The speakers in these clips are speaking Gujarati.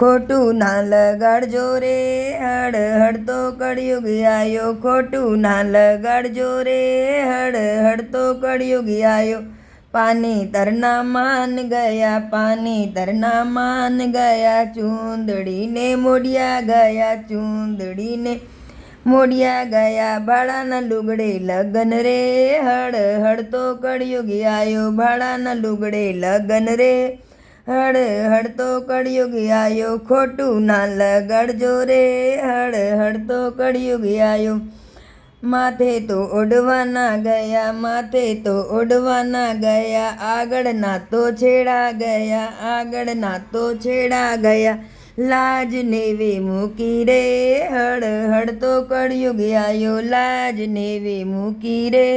ખોટું ના લગાડજો રે હળ હળ તો કળિયુગ આયો. ખોટું ના લગાડજો રે હળ હળ તો કળિયુગ આયો. પાની તરના માન ગયા, પાની તરના માન ગયા. ચૂંદડીને મોડિયા ગયા, ચૂંદડીને મોડિયા ગયા. ભાડાના લુગડે લગન રે હડ હળ તો કળિયુગ આયો. ભાડાના લુગડે લગન રે હળ હળતો કળિયુગ આયો, ખોટું ના લગાડજો રે. હળ હળતો કળિયુગ આયો. માથે તો ઓઢવાના ગયા, માથે તો ઓઢવાના ગયા. આગળના તો છેડા ગયા આગળના તો છેડા ગયા. લાજ નેવે મૂકી રે. હળ હળતો કળિયુગ આયો, લાજ નેવે મૂકી રે.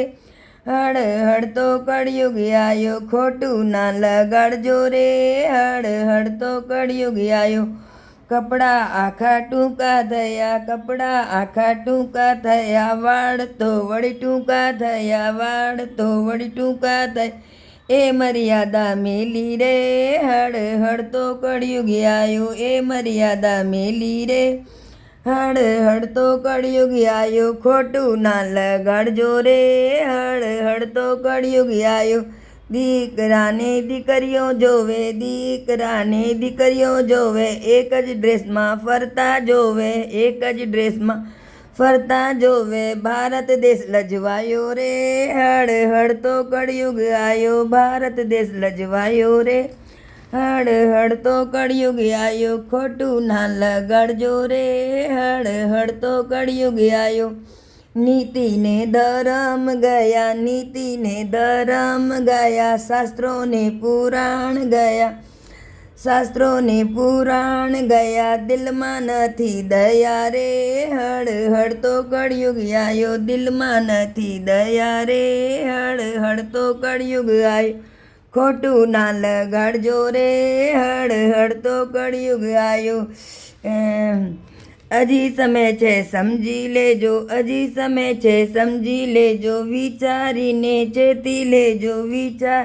હળ હળ તો કળિયુગ આયો, ખોટું ના લગાડજો રે. હળ હળ તો કળિયુગ આયો. કપડાં આખા ટૂંકા થયા, કપડાં આખા ટૂંકા થયા, વાળ તો વળી ટૂંકા થયા, વાળ તો વળી ટૂંકા થયા. એ મર્યાદા મેલી રે. હળ હળ તો કળિયુગ આયો, એ મર્યાદા મેલી રે. હળ હળ તો કળિયુગ આયો ખોટું ના લગાડજો રે હળ હળ તો કળિયુગ આયો દીકરાને દીકરીઓ જોવે દીકરાને દીકરીઓ જોવે એક જ ડ્રેસમાં ફરતા જોવે એક જ ડ્રેસમાં ફરતા જોવે ભારત દેશ લજવાયો રે હળ હળ તો કળિયુગ આયો ભારત દેશ લજવાયો રે હળ તો કળિયુગ આયો, ખોટું ના લગાડજો રે. હળ તો કળિયુગ આયો. નીતિને ધરમ ગયા, નીતિને ધરમ ગયા, શાસ્ત્રોને પુરાણ ગયા, શાસ્ત્રોને પુરાણ ગયા, દિલમાં નથી દયા રે. હળ હળ તો કળિયુગ આયો, દિલમાં નથી દયા રે. હળ હળ તો કળિયુગ આયો. ખોટું ના લગાડજો રે, હળ હળ તો કળિયુગ આવ્યું. હજી સમય છે, સમજી લેજો, હજી સમય છે, સમજી લેજો, વિચારીને ચેતી લેજો, વિચાર,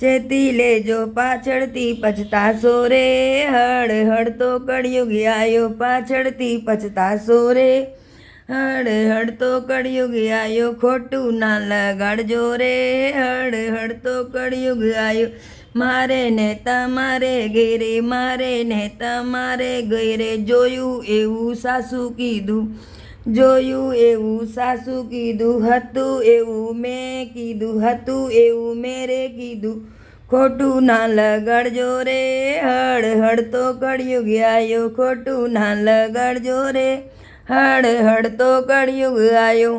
ચેતી લેજો, પાછળથી પછતાશો રે, હળ હળ તો કળિયુગ આવ્યો પાછળથી પછતાશો રે હળ હળ તો કળિયુગ આયો, ખોટું ના લગાડજો રે. હળ હળ તો કળિયુગ આયો. મારે ને તમારે ઘેરે મારે ને તમારે ઘેરે જોયું એવું સાસુ કીધું, જોયું એવું સાસુ કીધું, હતું એવું મેં કીધું, હતું એવું મેરે કીધું. ખોટું ના લગાડજો રે. હળ હળ તો કળિયુગ આયો, ખોટું ના લગાડજો રે. હળ હળ તો કળિયુગ આયો